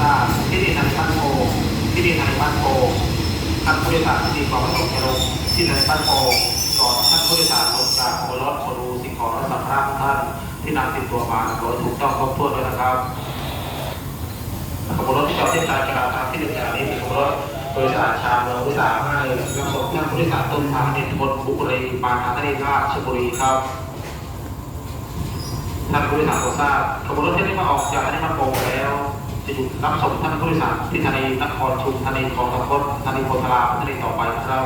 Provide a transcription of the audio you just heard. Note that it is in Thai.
สร้าที่ดินทางบ้านโพที่ดินทางบ้านโพท่านผู้โดยสารที่ดีกว่าประสบการณ์ที่ในบ้านโพก่อนท่านผู้โดยสารลงจากโอรสโอรูสิงของและสัมภระขงท่านที่นำติดตัวมาโดยถูกต้องครบถ้วนด้วยนะครับขบวนรถที่จอดเส้นางกางทาที่หนึ่งจากนี้เป็นขบวนรถโดยสารชามเมืองอุตสาหะนำส่งท่านผู้โดยสารต้นทางในตำบลบุรีปานาทะเลราชชลบุรีครับท่านผู้โดยสารทราบขบวนรถที่นี้มาออกจากนี้มาโปงแล้ว ที่รับส่งท่านผู้โดยสารที่ทะเลนครชุมทะเลคลองตะพดทะเลโพธารามทะเลต่อไปครับ